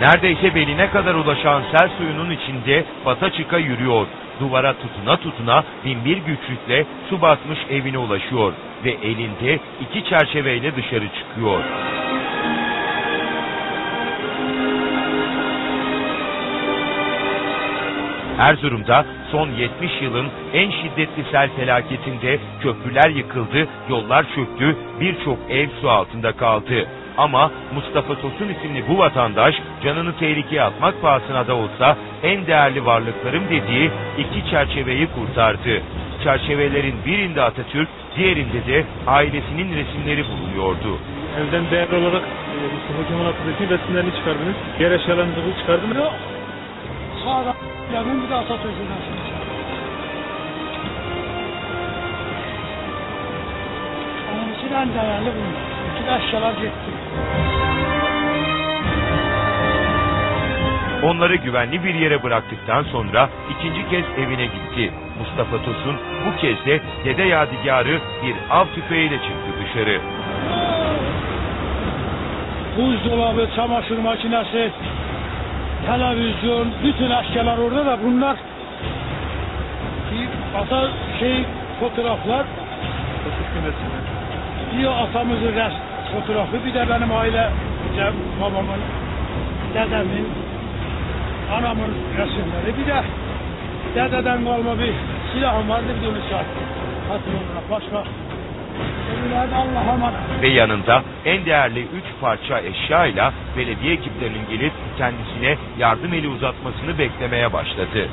Neredeyse beline kadar ulaşan sel suyunun içinde bata çıka yürüyor. Duvara tutuna tutuna binbir güçlükle su basmış evine ulaşıyor ve elinde iki çerçeveyle dışarı çıkıyor. Erzurum'da son 70 yılın en şiddetli sel felaketinde köprüler yıkıldı, yollar çöktü, birçok ev su altında kaldı. Ama Mustafa Tosun isimli bu vatandaş canını tehlikeye atmak pahasına da olsa en değerli varlıklarım dediği iki çerçeveyi kurtardı. Çerçevelerin birinde Atatürk, diğerinde de ailesinin resimleri bulunuyordu. Evden değerli olarak e, Mustafa Kemal Atatürk'ün resimlerini çıkardınız. Diğer eşyalarınızı çıkardınız. Yok. Sağda yanın bir de Atatürk'ün resmi. Onun için en değerli bunlar. Eşyalar gitti. Onları güvenli bir yere bıraktıktan sonra ikinci kez evine gitti. Mustafa Tosun bu kez de dede yadigarı bir av tüfeğiyle çıktı dışarı. Buzdolabı, çamaşır makinesi, televizyon, bütün eşyalar orada da bunlar bir ata şey fotoğraflar, bir atamızın res fotoğrafı, bir de benim aile, işte babamın, dedemin, anamın resimleri, bir de dededen kalma bir silahım vardı, bir de onu sattım. Başka. Ve yanında en değerli üç parça eşyayla belediye ekiplerinin gelip kendisine yardım eli uzatmasını beklemeye başladı.